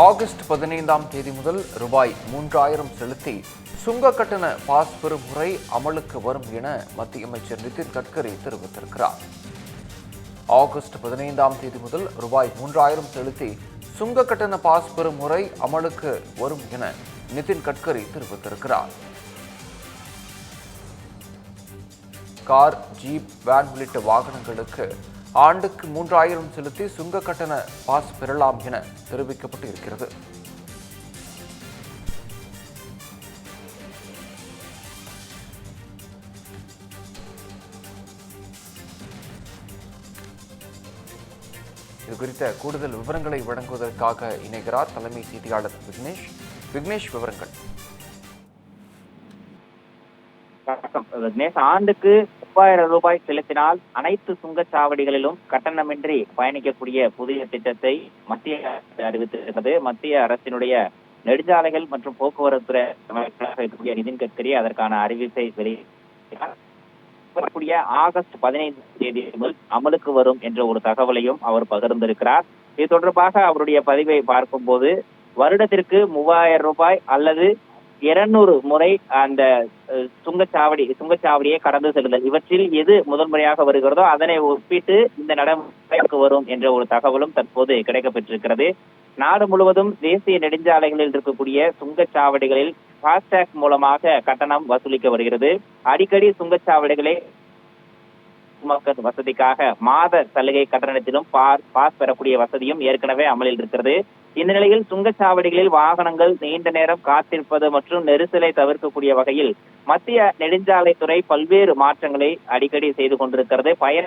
August பதினைந்தாம் தேதி முதல் ரூபாய் மூன்றாயிரம் செலுத்தி சுங்க கட்டண பாஸ் பெறும் முறை அமலுக்கு வரும் என மத்திய அமைச்சர் நிதின் கட்கரி தெரிவித்திருக்கிறார். ஆகஸ்ட் பதினைந்தாம் தேதி முதல் ரூபாய் மூன்றாயிரம் செலுத்தி சுங்க கட்டண பாஸ் பெறும் முறை அமலுக்கு வரும் என நிதின் கட்கரி தெரிவித்திருக்கிறார். கார் ஜீப் வேன் உள்ளிட்ட வாகனங்களுக்கு ஆண்டுக்கு மூன்றாயிரம் செலுத்தி சுங்க கட்டண பாஸ் பெறலாம் என தெரிவிக்கப்பட்டு இருக்கிறது இது குறித்த கூடுதல் விவரங்களை வழங்குவதற்காக இணைகிறார் தலைமை செய்தியாளர் விக்னேஷ். விக்னேஷ் விவரங்கள். வணக்கம். ஆண்டுக்கு மூவாயிரம் ரூபாய் செலுத்தினால் அனைத்து சுங்கச்சாவடிகளிலும் கட்டணமின்றி பயணிக்கக்கூடிய புதிய திட்டத்தை மத்திய அரசு அறிவித்திருக்கிறது. மத்திய அரசினுடைய நெடுஞ்சாலைகள் மற்றும் போக்குவரத்து அமைச்சராக இருக்கக்கூடிய நிதின் கட்கரி அதற்கான அறிவிப்பை வெளியிட்டார். வரக்கூடிய ஆகஸ்ட் பதினைந்து தேதி முதல் அமலுக்கு வரும் என்ற ஒரு தகவலையும் அவர் பகிர்ந்திருக்கிறார். இது தொடர்பாக அவருடைய பதிவை பார்க்கும்போது வருடத்திற்கு மூவாயிரம் ரூபாய் அல்லது இருநூறு முறை அந்த சுங்கச்சாவடி சுங்கச்சாவடியை கடந்து செல்லுதல். இவற்றில் எது முதன்முறையாக வருகிறதோ அதனை ஒப்பிட்டு இந்த நடைமுறைக்கு வரும் என்ற ஒரு தகவலும் தற்போது கிடைக்கப்பெற்றிருக்கிறது. நாடு முழுவதும் தேசிய நெடுஞ்சாலைகளில் இருக்கக்கூடிய சுங்கச்சாவடிகளில் ஃபாஸ்டேக் மூலமாக கட்டணம் வசூலிக்க வருகிறது. அடிக்கடி சுங்கச்சாவடிகளை மக்கள் வசதிக்காக மாத சலுகை கட்டணத்திலும் பாஸ் பாஸ் பெறக்கூடிய வசதியும் ஏற்கனவே அமலில் இருக்கிறது. இந்த நிலையில் சுங்கச்சாவடிகளில் வாகனங்கள் நீண்ட நேரம் காத்திருப்பது மற்றும் நெரிசலை தவிர்க்கக்கூடிய வகையில் மத்திய நெடுஞ்சாலைத்துறை பல்வேறு மாற்றங்களை அடிக்கடி செய்து கொண்டிருக்கிறது. பயண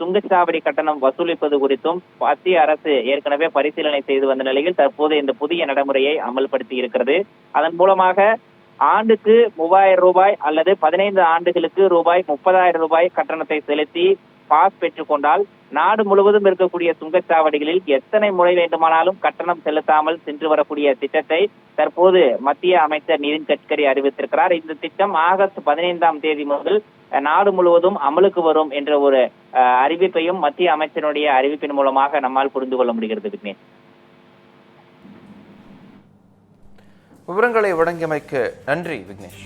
சுங்கச்சாவடி கட்டணம் வசூலிப்பது குறித்தும் மத்திய அரசு ஏற்கனவே பரிசீலனை செய்து வந்த நிலையில் தற்போது இந்த புதிய நடைமுறையை அமல்படுத்தி இருக்கிறது. அதன் மூலமாக ஆண்டுக்கு மூவாயிரம் ரூபாய் அல்லது பதினைந்து ஆண்டுகளுக்கு ரூபாய் முப்பதாயிரம் ரூபாய் கட்டணத்தை செலுத்தி பாஸ் பெற்றுக்கொண்டால் நாடு முழுவதும் இருக்கக்கூடிய சுங்கச்சாவடிகளில் எத்தனை முறை வேண்டுமானாலும் கட்டணம் செலுத்தாமல் சென்று வரக்கூடிய திட்டத்தை தற்போது மத்திய அமைச்சர் நிதின் கட்கரி அறிவித்திருக்கிறார். இந்த திட்டம் ஆகஸ்ட் பதினைந்தாம் தேதி முதல் நாடு முழுவதும் அமலுக்கு வரும் என்ற ஒரு அஹ், அறிவிப்பையும் மத்திய அமைச்சருடைய அறிவிப்பின் மூலமாக நம்மால் புரிந்து கொள்ள முடிகிறது விக்னேஷ். விவரங்களை வழங்கியமைக்கு நன்றி விக்னேஷ்.